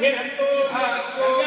Eres tú, eres tú.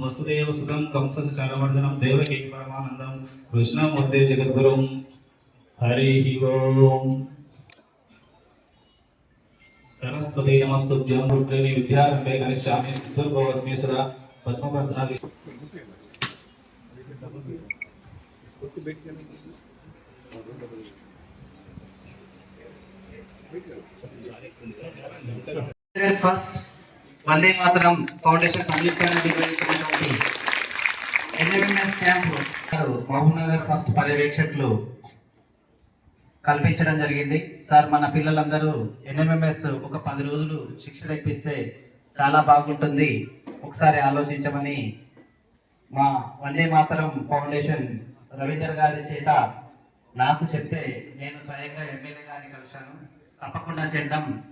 Vasudeva సుతం Kamsa చరవర్ధనం Devaki పరమానందం కృష్ణమూర్తి జగద్గురుం. హరి ఓం. సరస్వతి నమస్తుభ్యం. విద్యారంభే గణిష్యామి సిద్ధుర్భవత్మి సదా పెట్టి ఫస్ట్ వందే మాతరం ఫౌండేషన్ సంయుక్తంగా నిర్వహించినటువంటి NMS camp Mahabub Nagar first పర్యవేక్షకులు కల్పించడం జరిగింది. సార్ మన పిల్లలందరూ ఎన్ఎంఎంఎస్ ఒక పది రోజులు శిక్షణ ఇప్పిస్తే చాలా బాగుంటుంది. ఒకసారి ఆలోచించమని మా వందే మాతరం ఫౌండేషన్ రవీందర్ గారి చేత నాకు చెప్తే నేను స్వయంగా ఎమ్మెల్యే గారిని కలిశాను. తప్పకుండా చేద్దాం.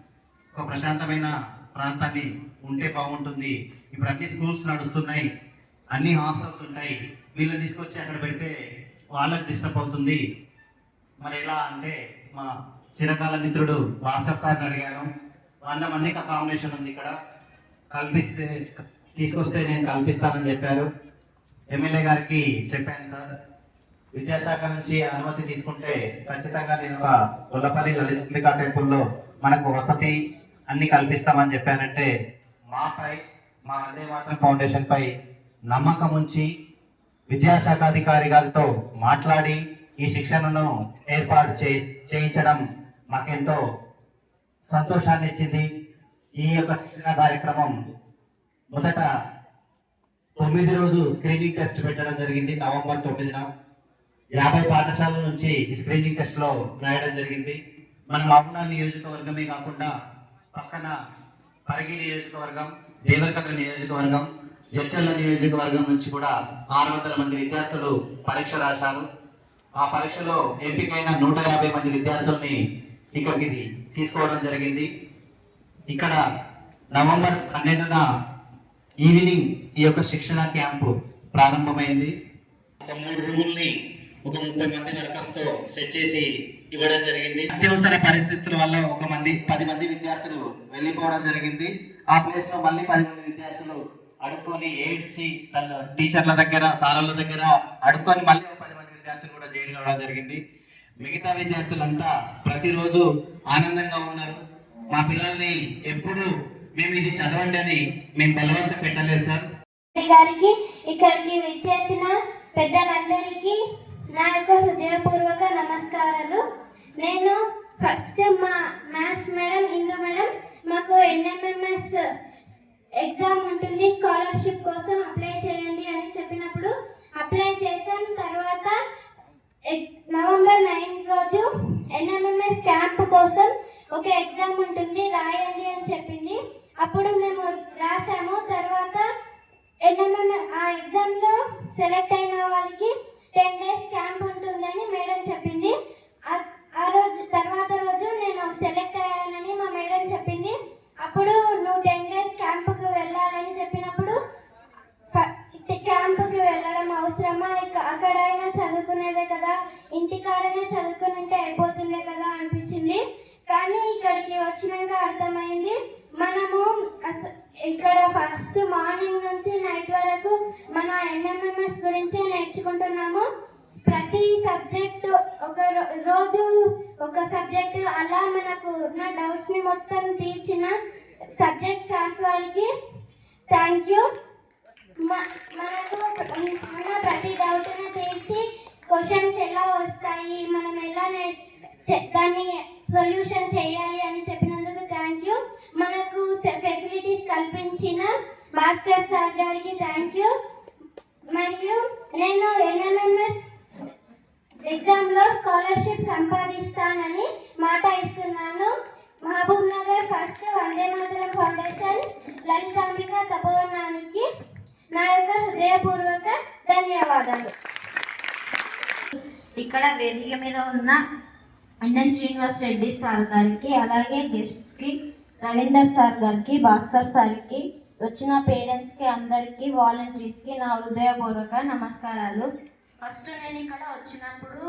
ఒక ప్రశాంతమైన ప్రాంతాన్ని ఉంటే బాగుంటుంది. ఇప్పుడు అన్ని స్కూల్స్ నడుస్తున్నాయి. అన్ని హాస్టల్స్ ఉంటాయి. వీళ్ళని తీసుకొచ్చి అక్కడ పెడితే వాళ్ళకి డిస్టర్బ్ అవుతుంది. మరి ఎలా అంటే మా చిరకాల మిత్రుడు భాస్కర్ సార్ని అడిగాను. వంద మందికి అకామిడేషన్ ఉంది ఇక్కడ. కల్పిస్తే తీసుకొస్తే నేను కల్పిస్తానని చెప్పారు. ఎమ్మెల్యే గారికి చెప్పాను సార్. విద్యాశాఖ నుంచి అనుమతి తీసుకుంటే ఖచ్చితంగా నేను ఒక గొల్లపల్లి లలితంబికా టెంపుల్లో మనకు వసతి అన్ని కల్పిస్తామని చెప్పానంటే మాపై మా అందే మాత్రం ఫౌండేషన్ పై నమ్మకం ఉంచి విద్యాశాఖ అధికారి గారితో మాట్లాడి ఈ శిక్షణను ఏర్పాటు చే చేయించడం మాకెంతో సంతోషాన్ని ఇచ్చింది. ఈ యొక్క శిక్షణ కార్యక్రమం మొదట తొమ్మిది రోజు స్క్రీనింగ్ టెస్ట్ పెట్టడం జరిగింది. నవంబర్ తొమ్మిదిన యాభై పాఠశాలల నుంచి స్క్రీనింగ్ టెస్ట్లో రాయడం జరిగింది. మన మహబూనా నియోజకవర్గమే కాకుండా పక్కన పరగి నియోజకవర్గం దేవరకద్ర నియోజకవర్గం జడ్చల్ల నియోజకవర్గం నుంచి కూడా ఆరు వందల మంది విద్యార్థులు పరీక్ష రాశారు. ఆ పరీక్షలో ఎంపికైన నూట యాభై మంది విద్యార్థుల్ని ఇక్కడికి తీసుకోవడం జరిగింది. ఇక్కడ నవంబర్ పన్నెండున ఈవినింగ్ ఈ యొక్క శిక్షణ క్యాంపు ప్రారంభమైంది. ఒక మూడు రూముల్ని ఒక ముప్పై మంది వర్కర్స్తో సెట్ చేసి ఇవ్వడం జరిగింది. అత్యవసర పరిస్థితుల వల్ల ఒక మంది పది మంది విద్యార్థులు వెళ్ళిపోవడం జరిగింది. ఆ ప్లేస్లో మళ్ళీ పది మంది విద్యార్థులు అడుక్కొని ఏడ్చి తన టీచర్ల దగ్గర సార్ల దగ్గర అడుక్కొని మళ్ళీ పది మంది విద్యార్థులు కూడా జైలు కావడం జరిగింది. మిగతా విద్యార్థులంతా ప్రతిరోజు ఆనందంగా ఉన్నారు. మా పిల్లల్ని ఎప్పుడు మేము ఇది చదవండి అని మేము బలవంతం పెట్టలేదు సార్. గారికి ఇక్కడికి విచ్చేసిన పెద్దలందరికీ నా యొక్క హృదయపూర్వక నమస్కారాలు. నేను ఫస్ట్ మా మ్యాథ్స్ మేడం ఇందు మేడం మాకు ఎన్ఎంఎంఎస్ ఎగ్జామ్ ఉంటుంది. స్కాలర్షిప్ కోసం అప్లై చేయండి అని చెప్పినప్పుడు అప్లై చేశాను. తర్వాత ఎగ్- నవంబర్ నైన్ రోజు ఎన్ఎంఎంఎస్ క్యాంప్ కోసం ఒక ఎగ్జామ్ ఉంటుంది. రాయండి అని చెప్పింది. అప్పుడు మేము రాసాము. తర్వాత ఎన్ఎంఎం ఆ ఎగ్జామ్లో సెలెక్ట్ అయిన వాళ్ళకి టెన్ డేస్ క్యాంప్ ఉంటుందని మేడం చెప్పింది ఆ- ఆ రోజు తర్వాత రోజు నేను సెలెక్ట్ అయ్యానని మా మేడం చెప్పింది అప్పుడు నువ్వు టెన్ డేస్ క్యాంపుకి వెళ్ళాలని చెప్పినప్పుడు ఫ- క్యాంపుకి వెళ్ళడం అవసరమా ఇక- అక్కడైనా చదువుకునేదే కదా ఇంటికాడనే చదువుకుని ఉంటే అయిపోతుండే కదా అనిపించింది కానీ ఇక్కడికి వచ్చినాక అర్థమైంది మనము అస- ఇక్కడ ఫస్ట్ మార్నింగ్ నుంచి నైట్ వరకు మన ఎన్ఎంఎంఎస్ గురించి నేర్చుకుంటున్నాము ప్రతి సబ్జెక్ట్ ఒక రోజు ఒక సబ్జెక్ట్ అలా మనకు ఉన్న డౌట్స్ని మొత్తం తీర్చిన సబ్జెక్ట్ సార్స్ వారికి థ్యాంక్ యూ మనకు మన ప్రతి డౌట్ను తీర్చి క్వశ్చన్స్ ఎలా వస్తాయి మనం ఎలా దాన్ని సొల్యూషన్ చేయాలి అని చెప్పినందుకు థ్యాంక్ యూ మనకు ఫెసిలిటీస్ కల్పించిన భాస్కర్ సార్ గారికి థ్యాంక్ యూ మరియు నేను ఎన్ఎంఎంఎస్ ఎగ్జామ్లో స్కాలర్షిప్ సంపాదిస్తానని మాట ఇస్తున్నాను. మహబూబ్ నగర్ ఫస్ట్ వందే మాతరం ఫౌండేషన్ లలితాంబిక తపోవనానికి నా యొక్క హృదయపూర్వక ధన్యవాదాలు ఇక్కడ వేదిక మీద ఉన్న అండన్ శ్రీనివాస్ రెడ్డి సార్ గారికి అలాగే గెస్ట్స్కి రవీందర్ సార్ గారికి భాస్కర్ సార్కి వచ్చిన పేరెంట్స్కి అందరికి వాలంటీర్స్కి నా హృదయపూర్వక నమస్కారాలు. ఫస్ట్ నేను ఇక్కడ వచ్చినప్పుడు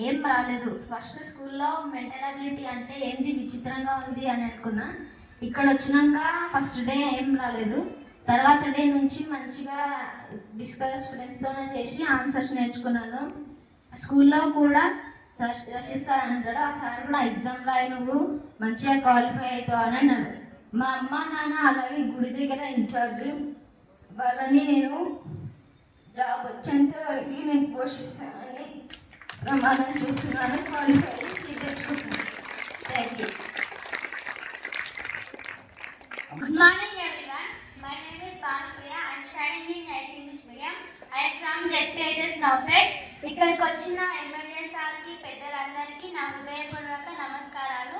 ఏం రాలేదు. ఫస్ట్ స్కూల్లో మెంటల్ అబిలిటీ అంటే ఏంది? విచిత్రంగా ఉంది అని అనుకున్నా. ఇక్కడ వచ్చినాక ఫస్ట్ డే ఏం రాలేదు. తర్వాత డే నుంచి మంచిగా డిస్కస్ ఫ్రెండ్స్తోనే చేసి ఆన్సర్స్ నేర్చుకున్నాను. స్కూల్లో కూడా సర్- రషీద్ సార్ అంటాడు ఆ సార్ కూడా ఎగ్జామ్ రాయి నువ్వు మంచిగా క్వాలిఫై అవుతావు అని అన్నాడు. మా అమ్మ నాన్న అలాగే గుడి దగ్గర ఇన్ఛార్జ్ వాళ్ళని నేను జాబ్ వచ్చేంత వరకు నేను పోషిస్తాను. ప్రమాణం చేస్తున్నాను క్వాలిఫై చేసి తెచ్చుకుంటున్నాను thank you Good morning everyone. My name is Bhanupriya. I studying in 8th English medium. I am from ZPHS Nowpet. ఇక్కడికి వచ్చిన ఎమ్మెల్యే సార్కి పెద్దలందరికీ నా హృదయపూర్వక నమస్కారాలు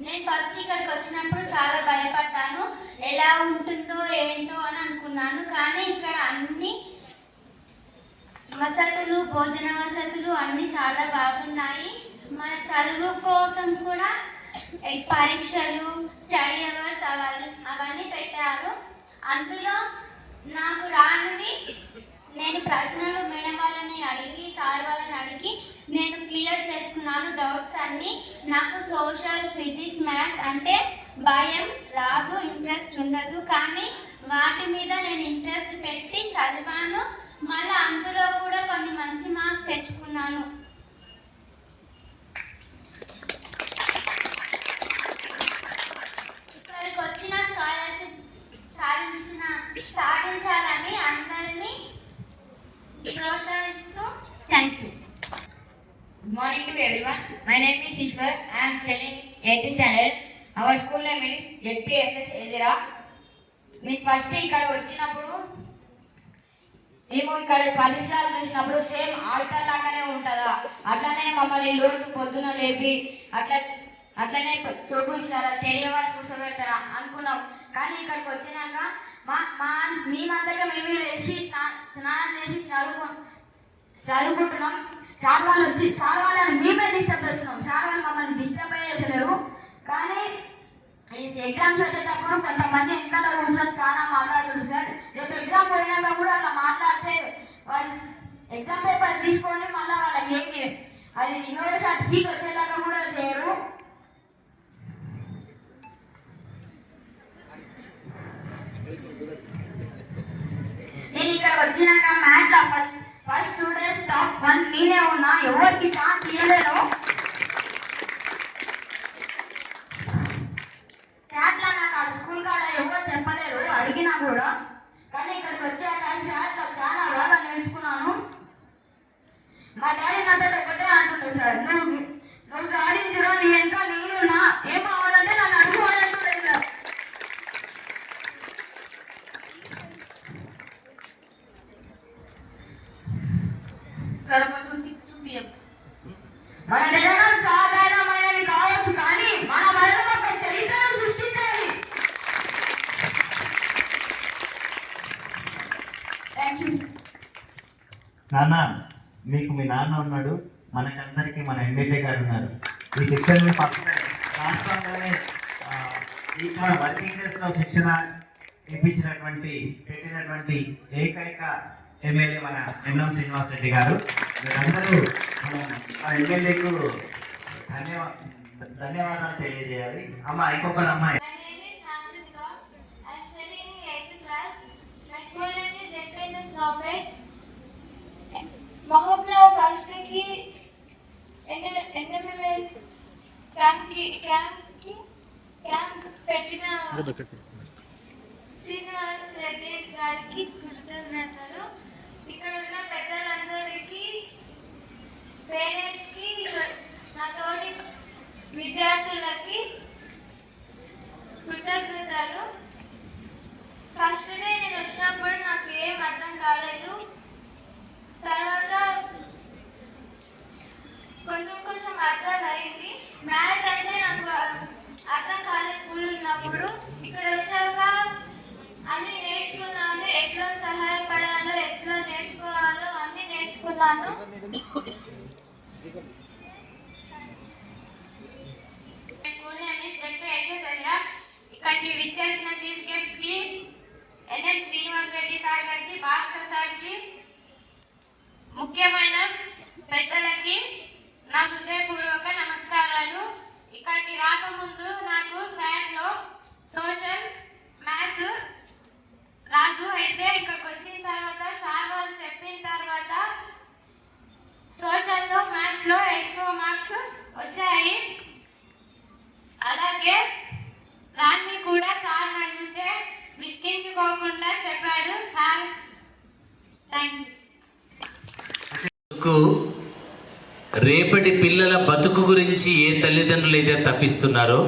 నేను ఫస్ట్ ఇక్కడికి వచ్చినప్పుడు చాలా భయపడ్డాను ఎలా ఉంటుందో ఏంటో అని అనుకున్నాను కానీ ఇక్కడ వసతులు భోజన వసతులు అన్ని చాలా బాగున్నాయి. మన చదువు కోసం కూడా పరీక్షలు స్టడీ అవర్స్ అవన్నీ అవన్నీ పెట్టారు. అందులో నాకు రానివి నేను ప్రశ్నలు మేడం వాళ్ళని అడిగి సార్ వాళ్ళని అడిగి నేను క్లియర్ చేసుకున్నాను. డౌట్స్ అన్ని. నాకు సోషల్ ఫిజిక్స్ మ్యాథ్స్ అంటే భయం రాదు ఇంట్రెస్ట్ ఉండదు. కానీ వాటి మీద నేను ఇంట్రెస్ట్ పెట్టి చదివాను. మళ్ళీ అందులో కూడా కొన్ని మంచి మార్క్స్ తెచ్చుకున్నాను ఇక్కడికి వచ్చిన స్కాలర్షిప్ సాధించిన సాధించాలని అందరినీ ప్రోత్సహిస్తూ thank you Good morning to everyone. My name is Ishwar. I am studying 8th standard. Our school name is ZPSS Ezra. మీరు ఫస్ట్ ఇక్కడ వచ్చినప్పుడు మేము ఇక్కడ పరిసరాలు చూసినప్పుడు సేమ్ హాస్టల్ లాగానే ఉంటుందా? అట్లానే మమ్మల్ని రోజు పొద్దున లేపి అట్లా అట్లనే చూపిస్తారా? శరీరం కూర్చోబెడతారా? అనుకున్నాం. కానీ ఇక్కడికి వచ్చినాక మా మా మేమంతగా మేమే లేచి స్నా- స్నానం చేసి చదువుకు చదువుకుంటున్నాం. సార్ వాళ్ళు వచ్చి సార్ వాళ్ళని మేమే డిస్టర్బ్ చేస్తున్నాం. సార్ వాళ్ళు మమ్మల్ని డిస్టర్బ్ చేసలేరు కానీ ఎగ్జామ్స్ వచ్చేటప్పుడు కొంతమంది ఇంట్లో కూర్చొని చాలా మాట్లాడుతున్నారు సార్. రేపు ఎగ్జామ్ పోయినాక కూడా అట్లా మాట్లాడితే వాళ్ళు ఎగ్జామ్ పేపర్ తీసుకొని మళ్ళీ వాళ్ళకి ఏమి అది యూనివర్సిటీ సీట్ వచ్చేదాకా కూడా చేయరు. నేను ఇక్కడ వచ్చినాక math first first two days top one నేనే ఉన్నా. ఎవరికి ఛాన్స్ ఇవ్వలేను శాట్లా నాకు ఆ ఎవరు చెప్పలేరు అడిగినా కూడా కానీ ఇక్కడికి వచ్చాక సార్ చాలా బాగా నేర్చుకున్నాను మా డాడీ నాతో ఒకటే అంటుండే సార్ నువ్వు నువ్వు సాధించురా నీ వెనక నా ఏం కావాలంటే నన్ను అడుగు సార్ అంటుండే సార్ మన జగనం సాధారణమైనది కావచ్చు కానీ మన మరణం ఒక చరిత్రను సృష్టించాలి థ్యాంక్ యూ నాన్న మీకు మీ నాన్న ఉన్నాడు. మనకందరికి మన ఎమ్మెల్యే గారు ఉన్నారు. ఈ శిక్షణ ఫస్ట్ రాష్ట్రంలోనే ఇక్కడ వర్కింగ్ డేస్లో శిక్షణ ఇప్పించినటువంటి పెట్టినటువంటి ఏకైక ఎమ్మెల్యే మన ఎన్ఎం శ్రీనివాస్ రెడ్డి గారు. మీరందరూ మన ఆ ఎమ్మెల్యేకు ధన్యవా ధన్యవాదాలు తెలియజేయాలి. అమ్మ ఇంకొకరు అమ్మాయి My name is Namritika. I am studying in 8th class. My school name is ZPHS Nowpet. ఫస్ట్కి ఎన్ఎంఎంఎస్ క్యాంప్కి క్యాంప్కి క్యాంప్ పెట్టిన శ్రీనివాస్ రెడ్డి గారికి కృతజ్ఞతలు ఇక్కడ ఉన్న పెద్దలందరికీ పేరెంట్స్కి నా తోటి విద్యార్థులకి కృతజ్ఞతలు ఫస్ట్ డే నేను వచ్చినప్పుడు నాకు ఏం అర్థం కాలేదు తర్వాత కొంచెం కొంచెం అర్థం అయింది మ్యాథ్ అంటే నాకు అర్థం కాలేదు స్కూల్ ఉన్నప్పుడు ఇక్కడ వచ్చాక అన్ని నేర్చుకున్నాను. ఎట్లా సహాయపడాలో ఎట్లా నేర్చుకోవాలో అన్ని నేర్చుకున్నాను. స్కూల్ నేమ్ ఇస్ హెచ్ఎస్ఎల్ఆర్ ఇక్కడికి విచ్చేసిన చీఫ్ గెస్ట్కి ఎన్ఎం శ్రీనివాస్ రెడ్డి సార్ గారికి భాస్కర్ సార్కి ముఖ్యమైన పెద్దలకి నా హృదయపూర్వక నమస్కారాలు. ఇక్కడికి రాకముందు నాకు సార్లో సోషల్ మ్యాథ్స్ రాదు. అయితే ఇక్కడికి వచ్చిన తర్వాత సార్ వాళ్ళు చెప్పిన తర్వాత సోషల్లో మ్యాథ్స్లో ఎక్కువ మార్క్స్ వచ్చాయి. అలాగే రాన్ని కూడా సార్ అడిగితే విసిగించుకోకుండా చెప్పాడు. సార్ థ్యాంక్ యూ కు రేపటి పిల్లల బతుకు గురించి ఏ తల్లిదండ్రులు అయితే తప్పిస్తున్నారో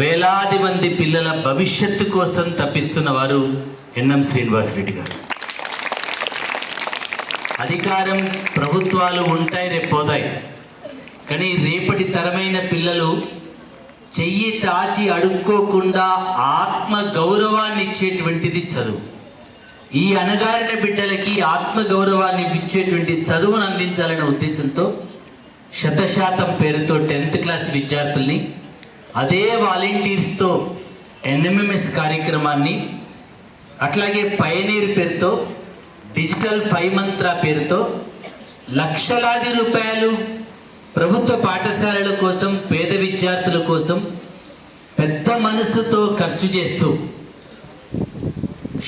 వేలాది మంది పిల్లల భవిష్యత్తు కోసం తప్పిస్తున్న వారు ఎన్ఎం శ్రీనివాసరెడ్డి గారు. అధికారం ప్రభుత్వాలు ఉంటాయి రేపు పోతాయి. కానీ రేపటి తరమైన పిల్లలు చెయ్యి చాచి అడుక్కోకుండా ఆత్మ గౌరవాన్ని ఇచ్చేటువంటిది చదువు. ఈ అణగారిన బిడ్డలకి ఆత్మగౌరవాన్ని ఇచ్చేటువంటి చదువును అందించాలనే ఉద్దేశంతో శతశాతం పేరుతో టెన్త్ క్లాస్ విద్యార్థుల్ని అదే వాలంటీర్స్తో ఎన్ఎంఎంఎస్ కార్యక్రమాన్ని అట్లాగే పయనీర్ పేరుతో డిజిటల్ ఫైవ్ మంత్ర పేరుతో లక్షలాది రూపాయలు ప్రభుత్వ పాఠశాలల కోసం పేద విద్యార్థుల కోసం పెద్ద మనసుతో ఖర్చు చేస్తూ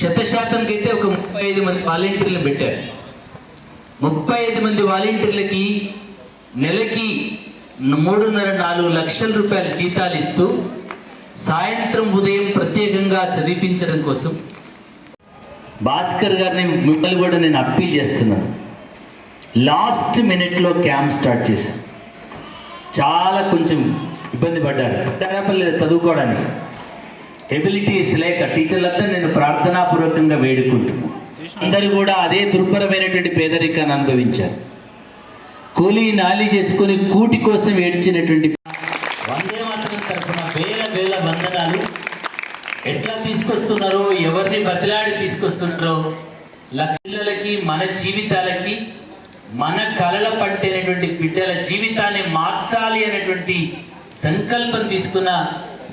శతశాతంకి అయితే ఒక ముప్పై ఐదు మంది వాలంటీర్లు పెట్టారు. ముప్పై ఐదు మంది వాలంటీర్లకి నెలకి మూడున్నర నాలుగు లక్షల రూపాయల జీతాలు ఇస్తూ సాయంత్రం ఉదయం ప్రత్యేకంగా చదివించడం కోసం భాస్కర్ గారిని మిమ్మల్ని కూడా నేను అప్పీల్ చేస్తున్నాను. లాస్ట్ మినిట్లో క్యాంప్ స్టార్ట్ చేశాను చాలా కొంచెం ఇబ్బంది పడ్డారు. తెరపల్లి చదువుకోవడానికి. ఎబిలిటీస్ లేక టీచర్లంతా నేను ప్రార్థనాపూర్వకంగా వేడుకుంటున్నాను అందరూ కూడా అదే దుర్భరమైనటువంటి పేదరికాన్ని అనుభవించారు. కూలీ నాలి చేసుకుని కూటి కోసం ఏడ్చినటువంటి వందే మాత్రం తరఫున వేల వేల వందనాలు. ఎట్లా తీసుకొస్తున్నారో? ఎవరిని బతిలాడి తీసుకొస్తున్నారో? పిల్లలకి మన జీవితాలకి మన కళల పట్టినటువంటి బిడ్డల జీవితాన్ని మార్చాలి అనేటువంటి సంకల్పం తీసుకున్న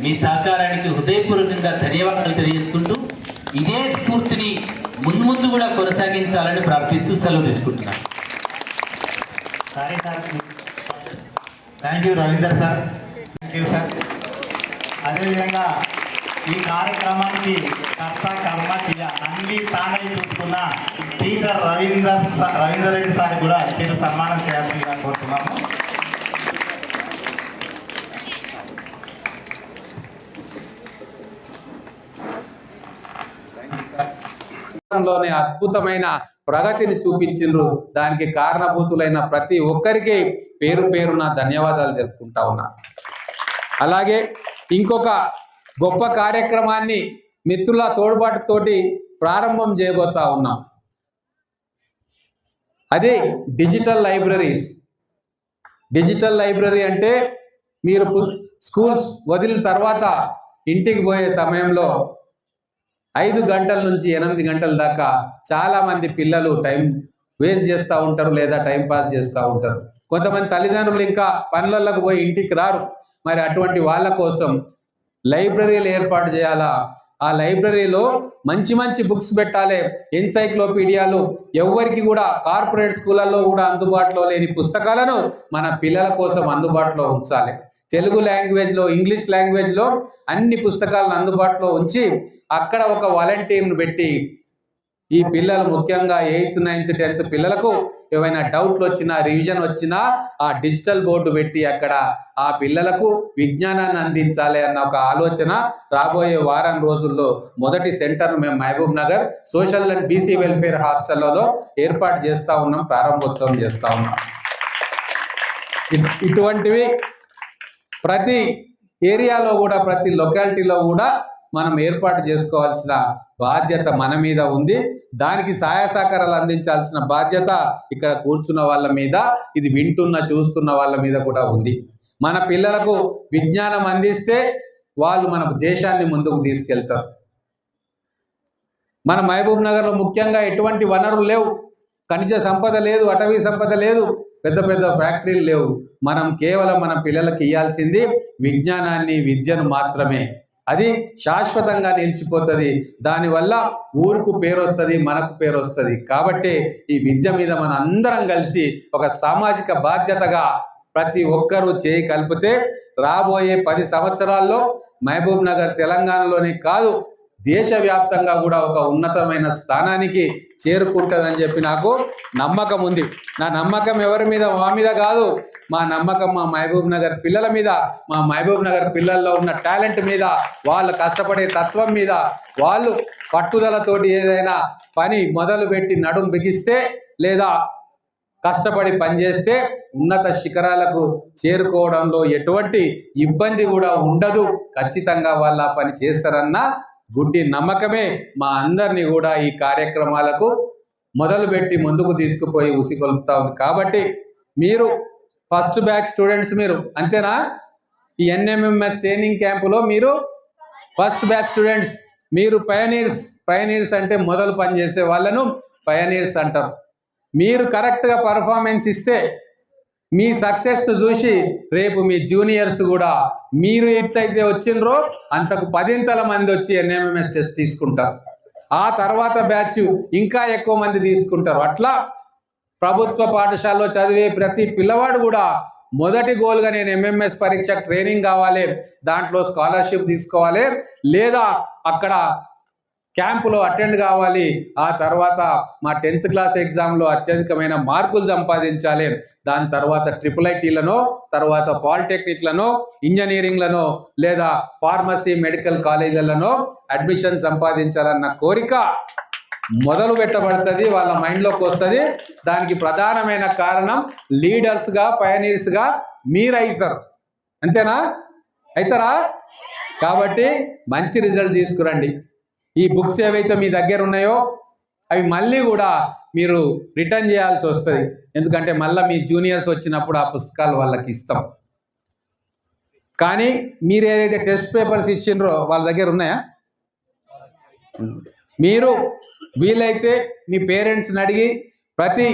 మీ సహకారానికి హృదయపూర్వకంగా ధన్యవాదాలు తెలియజేసుకుంటూ ఇదే స్ఫూర్తిని మున్ముందు కూడా కొనసాగించాలని ప్రార్థిస్తూ సెలవు తీసుకుంటున్నాను. Thank you Ravinder sir. Thank you sir అదేవిధంగా ఈ కార్యక్రమానికి కర్త కర్మ క్రియ అన్ని తానే చూసుకున్న టీచర్ రవీందర్ రవీందర్ రెడ్డి సార్ కూడా చిరు సన్మానం చేయాల్సిందిగా కోరుతున్నాము. లోనే అద్భుతమైన ప్రగతిని చూపించిండ్రు. దానికి కారణభూతులైన ప్రతి ఒక్కరికి పేరు పేరున ధన్యవాదాలు తెలుపుకుంటా ఉన్నా. అలాగే ఇంకొక గొప్ప కార్యక్రమాన్ని మిత్రుల తోడ్పాటుతోటి ప్రారంభం చేయబోతా ఉన్నాం. అదే డిజిటల్ లైబ్రరీస్. డిజిటల్ లైబ్రరీ అంటే మీరు స్కూల్స్ వదిలిన తర్వాత ఇంటికి పోయే సమయంలో ఐదు గంటల నుంచి ఎనిమిది గంటల దాకా చాలా మంది పిల్లలు టైం వేస్ట్ చేస్తూ ఉంటారు లేదా టైం పాస్ చేస్తూ ఉంటారు. కొంతమంది తల్లిదండ్రులు ఇంకా పనులకు పోయి ఇంటికి రారు. మరి అటువంటి వాళ్ళ కోసం లైబ్రరీలు ఏర్పాటు చేయాలా? ఆ లైబ్రరీలో మంచి మంచి బుక్స్ పెట్టాలి. ఎన్సైక్లోపీడియాలు. ఎవరికి కూడా కార్పొరేట్ స్కూళ్ళల్లో కూడా అందుబాటులో లేని పుస్తకాలను మన పిల్లల కోసం అందుబాటులో ఉంచాలి. తెలుగు లాంగ్వేజ్లో ఇంగ్లీష్ లాంగ్వేజ్లో అన్ని పుస్తకాలను అందుబాటులో ఉంచి అక్కడ ఒక వాలంటీర్ను పెట్టి ఈ పిల్లలు ముఖ్యంగా ఎయిత్ నైన్త్ టెన్త్ పిల్లలకు ఏవైనా డౌట్లు వచ్చినా రివిజన్ వచ్చినా ఆ డిజిటల్ బోర్డు పెట్టి అక్కడ ఆ పిల్లలకు విజ్ఞానాన్ని అందించాలి అన్న ఒక ఆలోచన రాబోయే వారం రోజుల్లో మొదటి సెంటర్ మేము Mahabub Nagar social and BC welfare హాస్టళ్ళలో ఏర్పాటు చేస్తా ఉన్నాం ప్రారంభోత్సవం చేస్తూ ఉన్నాం. ఇటువంటివి ప్రతి ఏరియాలో కూడా ప్రతి లొకాలిటీలో కూడా మనం ఏర్పాటు చేసుకోవాల్సిన బాధ్యత మన మీద ఉంది. దానికి సహాయ సహకారాలు అందించాల్సిన బాధ్యత ఇక్కడ కూర్చున్న వాళ్ళ మీద ఇది వింటున్న చూస్తున్న వాళ్ళ మీద కూడా ఉంది. మన పిల్లలకు విజ్ఞానం అందిస్తే వాళ్ళు మన దేశాన్ని ముందుకు తీసుకెళ్తారు. మన మహబూబ్ నగర్లో ముఖ్యంగా ఎటువంటి వనరులు లేవు. ఖనిజ సంపద లేదు అటవీ సంపద లేదు పెద్ద పెద్ద ఫ్యాక్టరీలు లేవు. మనం కేవలం మన పిల్లలకి ఇవ్వాల్సింది విజ్ఞానాన్ని విద్యను మాత్రమే. అది శాశ్వతంగా నిలిచిపోతుంది. దానివల్ల ఊరుకు పేరు వస్తుంది మనకు పేరు వస్తుంది కాబట్టి ఈ విద్య మీద మన అందరం కలిసి ఒక సామాజిక బాధ్యతగా ప్రతి ఒక్కరూ చేయి కలిపితే రాబోయే పది సంవత్సరాల్లో మహబూబ్ నగర్ తెలంగాణలోనే కాదు దేశవ్యాప్తంగా కూడా ఒక ఉన్నతమైన స్థానానికి చేరుకుంటుందని చెప్పి నాకు నమ్మకం ఉంది నా నమ్మకం ఎవరి మీద? మా మీద కాదు. మా నమ్మకం మా మహబూబ్ నగర్ పిల్లల మీద మా మహబూబ్ నగర్ పిల్లల్లో ఉన్న టాలెంట్ మీద వాళ్ళు కష్టపడే తత్వం మీద వాళ్ళు పట్టుదలతోటి ఏదైనా పని మొదలు పెట్టి నడుం బిగిస్తే లేదా కష్టపడి పనిచేస్తే ఉన్నత శిఖరాలకు చేరుకోవడంలో ఎటువంటి ఇబ్బంది కూడా ఉండదు. ఖచ్చితంగా వాళ్ళు ఆ పని చేస్తారన్న గుడ్డి నమ్మకమే మా అందరినీ కూడా ఈ కార్యక్రమాలకు మొదలుపెట్టి ముందుకు తీసుకుపోయి ఉసిగొలుపుతా ఉంది. కాబట్టి మీరు ఫస్ట్ బ్యాచ్ స్టూడెంట్స్ మీరు అంతేనా? ఈ ఎన్ఎంఎంఎస్ ట్రైనింగ్ క్యాంపులో మీరు ఫస్ట్ బ్యాచ్ స్టూడెంట్స్ మీరు పయనీర్స్ పయనీర్స్ అంటే మొదలు పనిచేసే వాళ్ళను పయనీర్స్ అంటారు. మీరు కరెక్ట్గా పర్ఫార్మెన్స్ ఇస్తే మీ సక్సెస్ను చూసి రేపు మీ జూనియర్స్ కూడా మీరు ఎట్లయితే వచ్చిండ్రో అంతకు పదింతల మంది వచ్చి ఎన్ఎంఎంఎస్ టెస్ట్ తీసుకుంటారు. ఆ తర్వాత బ్యాచ్ ఇంకా ఎక్కువ మంది తీసుకుంటారు. అట్లా ప్రభుత్వ పాఠశాలలో చదివే ప్రతి పిల్లవాడు కూడా మొదటి గోల్గా నేను ఎంఎంఎస్ పరీక్ష ట్రైనింగ్ కావాలి దాంట్లో స్కాలర్షిప్ తీసుకోవాలి లేదా అక్కడ క్యాంపులో అటెండ్ కావాలి ఆ తర్వాత మా టెన్త్ క్లాస్ ఎగ్జామ్లో అత్యధికమైన మార్కులు సంపాదించాలి దాని తర్వాత ట్రిపుల్ ఐటీలను తర్వాత పాలిటెక్నిక్లను ఇంజనీరింగ్లను లేదా ఫార్మసీ మెడికల్ కాలేజీలను అడ్మిషన్ సంపాదించాలన్న కోరిక మొదలు పెట్టబడుతుంది వాళ్ళ మైండ్లోకి వస్తుంది. దానికి ప్రధానమైన కారణం లీడర్స్గా పయనీర్స్గా మీరు అవుతారు. అంతేనా? అవుతారా? కాబట్టి మంచి రిజల్ట్ తీసుకురండి. ఈ బుక్స్ ఏవైతే మీ దగ్గర ఉన్నాయో అవి మళ్ళీ కూడా మీరు రిటర్న్ చేయాల్సి వస్తుంది. ఎందుకంటే మళ్ళీ మీ జూనియర్స్ వచ్చినప్పుడు ఆ పుస్తకాలు వాళ్ళకి ఇస్తాం. కానీ మీరు ఏదైతే టెస్ట్ పేపర్స్ ఇచ్చిండ్రో వాళ్ళ దగ్గర ఉన్నాయా? మీరు వీలైతే మీ పేరెంట్స్ని అడిగి ప్రతి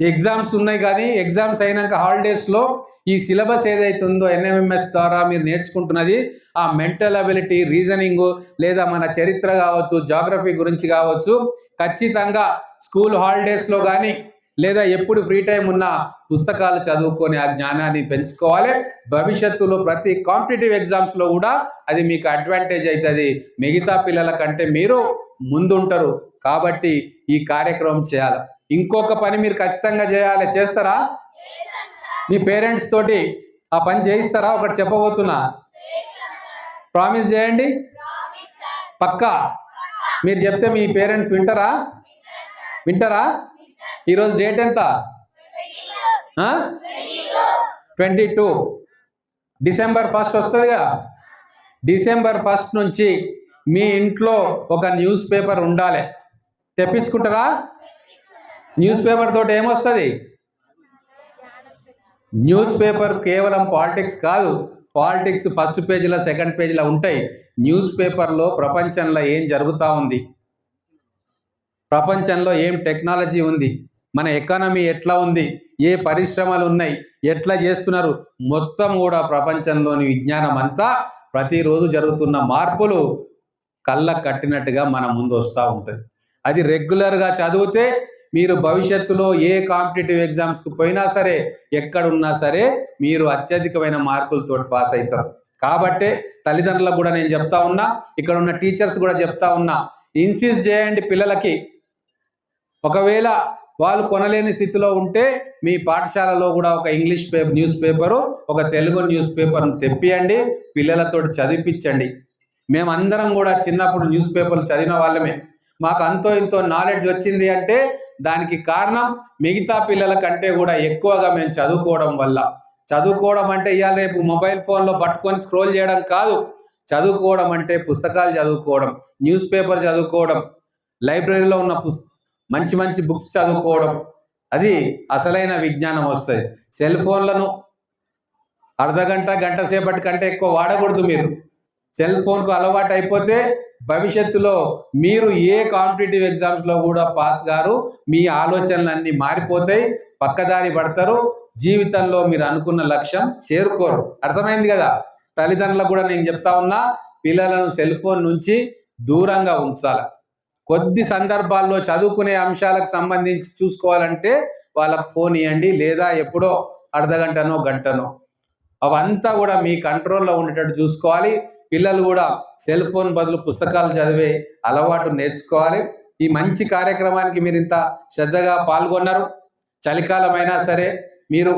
ఎగ్జామ్స్ ఉన్నాయి కానీ ఎగ్జామ్స్ అయినాక హాలిడేస్లో ఈ సిలబస్ ఏదైతే ఉందో ఎన్ఎంఎంఎస్ ద్వారా మీరు నేర్చుకుంటున్నది ఆ మెంటల్ అబిలిటీ రీజనింగ్ లేదా మన చరిత్ర కావచ్చు జాగ్రఫీ గురించి కావచ్చు ఖచ్చితంగా స్కూల్ హాలిడేస్లో కానీ లేదా ఎప్పుడు ఫ్రీ టైం ఉన్న పుస్తకాలు చదువుకొని ఆ జ్ఞానాన్ని పెంచుకోవాలి. భవిష్యత్తులో ప్రతి కాంపిటేటివ్ ఎగ్జామ్స్లో కూడా అది మీకు అడ్వాంటేజ్ అవుతుంది మిగతా పిల్లల కంటే మీరు ముందుంటారు. కాబట్టి ఈ కార్యక్రమం చేయాలి. ఇంకొక పని మీరు ఖచ్చితంగా చేయాలి. చేస్తారా? మీ పేరెంట్స్ తోటి ఆ పని చేయిస్తారా? ఒకటి చెప్పబోతున్నా. ప్రామిస్ చేయండి. పక్కా. మీరు చెప్తే మీ పేరెంట్స్ వింటారా? వింటారా? ఈరోజు డేట్ ఎంత? Twenty two. డిసెంబర్ ఫస్ట్ వస్తుందిగా డిసెంబర్ ఫస్ట్ నుంచి మీ ఇంట్లో ఒక న్యూస్ పేపర్ ఉండాలి. తెప్పించుకుంటారా? న్యూస్ పేపర్ తోటి ఏమొస్తుంది? న్యూస్ పేపర్ కేవలం పాలిటిక్స్ కాదు. పాలిటిక్స్ ఫస్ట్ పేజీలో సెకండ్ పేజీలో ఉంటాయి. న్యూస్ పేపర్లో ప్రపంచంలో ఏం జరుగుతూ ఉంది? ప్రపంచంలో ఏం టెక్నాలజీ ఉంది? మన ఎకానమీ ఎట్లా ఉంది? ఏ పరిశ్రమలు ఉన్నాయి? ఎట్లా చేస్తున్నారు? మొత్తం కూడా ప్రపంచంలోని విజ్ఞానం అంతా ప్రతిరోజు జరుగుతున్న మార్పులు కళ్ళ కట్టినట్టుగా మన ముందు వస్తూ ఉంటుంది. అది రెగ్యులర్గా చదివితే మీరు భవిష్యత్తులో ఏ కాంపిటేటివ్ ఎగ్జామ్స్కి పోయినా సరే ఎక్కడున్నా సరే మీరు అత్యధికమైన మార్కులతో పాస్ అవుతారు కాబట్టే తల్లిదండ్రులకు కూడా నేను చెప్తా ఉన్నా ఇక్కడ ఉన్న టీచర్స్ కూడా చెప్తా ఉన్నా ఇన్సిస్ట్ చేయండి పిల్లలకి. ఒకవేళ వాళ్ళు కొనలేని స్థితిలో ఉంటే మీ పాఠశాలలో కూడా ఒక ఇంగ్లీష్ పేపర్ న్యూస్ పేపరు ఒక తెలుగు న్యూస్ పేపర్ను తెప్పియండి పిల్లలతో చదివించండి. మేమందరం కూడా చిన్నప్పుడు న్యూస్ పేపర్లు చదివిన వాళ్ళమే. మాకు అంతో ఇంతో నాలెడ్జ్ వచ్చింది అంటే దానికి కారణం మిగతా పిల్లల కంటే కూడా ఎక్కువగా మేము చదువుకోవడం వల్ల. చదువుకోవడం అంటే ఇవాళ రేపు మొబైల్ ఫోన్లో పట్టుకొని స్క్రోల్ చేయడం కాదు. చదువుకోవడం అంటే పుస్తకాలు చదువుకోవడం న్యూస్ పేపర్ చదువుకోవడం లైబ్రరీలో ఉన్న పుస్ మంచి మంచి బుక్స్ చదువుకోవడం. అది అసలైన విజ్ఞానం వస్తుంది. సెల్ ఫోన్లను అర్ధ గంట గంట సేపటి కంటే ఎక్కువ వాడకూడదు మీరు. సెల్ ఫోన్కు అలవాటు అయిపోతే భవిష్యత్తులో మీరు ఏ కాంపిటేటివ్ ఎగ్జామ్స్లో కూడా పాస్ గారు మీ ఆలోచనలన్నీ మారిపోతాయి పక్కదారి పడతారు జీవితంలో మీరు అనుకున్న లక్ష్యం చేరుకోరు. అర్థమైంది కదా? తల్లిదండ్రులకు కూడా నేను చెప్తా ఉన్నా పిల్లలను సెల్ ఫోన్ నుంచి దూరంగా ఉంచాలి. కొద్ది సందర్భాల్లో చదువుకునే అంశాలకు సంబంధించి చూసుకోవాలంటే వాళ్ళకు ఫోన్ ఇవ్వండి లేదా ఎప్పుడో అర్ధ గంటనో గంటనో. అవంతా కూడా మీ కంట్రోల్లో ఉండేటట్టు చూసుకోవాలి. పిల్లలు కూడా సెల్ ఫోన్ బదులు పుస్తకాలు చదివే అలవాటు నేర్చుకోవాలి. ఈ మంచి కార్యక్రమానికి మీరు ఇంత శ్రద్ధగా పాల్గొన్నారు. చలికాలమైనా సరే మీరు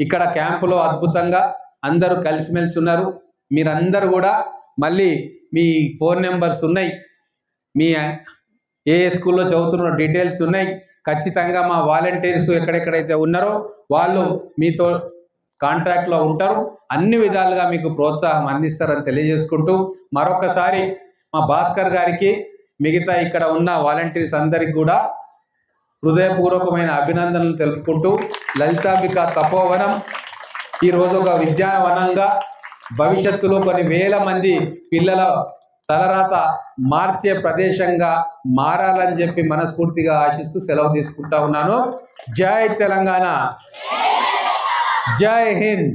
ఇక్కడ క్యాంపులో అద్భుతంగా అందరూ కలిసిమెలిసి ఉన్నారు. మీరందరూ కూడా మళ్ళీ మీ ఫోన్ నెంబర్స్ ఉన్నాయి. మీ ఏ ఏ స్కూల్లో చదువుతున్న డీటెయిల్స్ ఉన్నాయి. ఖచ్చితంగా మా వాలంటీర్స్ ఎక్కడెక్కడైతే ఉన్నారో వాళ్ళు మీతో కాంట్రాక్ట్లో ఉంటారు. అన్ని విధాలుగా మీకు ప్రోత్సాహం అందిస్తారని తెలియజేసుకుంటూ మరొకసారి మా భాస్కర్ గారికి మిగతా ఇక్కడ ఉన్న వాలంటీర్స్ అందరికి కూడా హృదయపూర్వకమైన అభినందనలు తెలుపుకుంటూ లలితాంబిక తపోవనం ఈరోజు ఒక విద్యావనంగా భవిష్యత్తులో కొన్ని వేల మంది పిల్లల తలరాత మార్చే ప్రదేశంగా మారాలని చెప్పి మనస్ఫూర్తిగా ఆశిస్తూ సెలవు తీసుకుంటా ఉన్నాను. జై తెలంగాణ! జై హింద్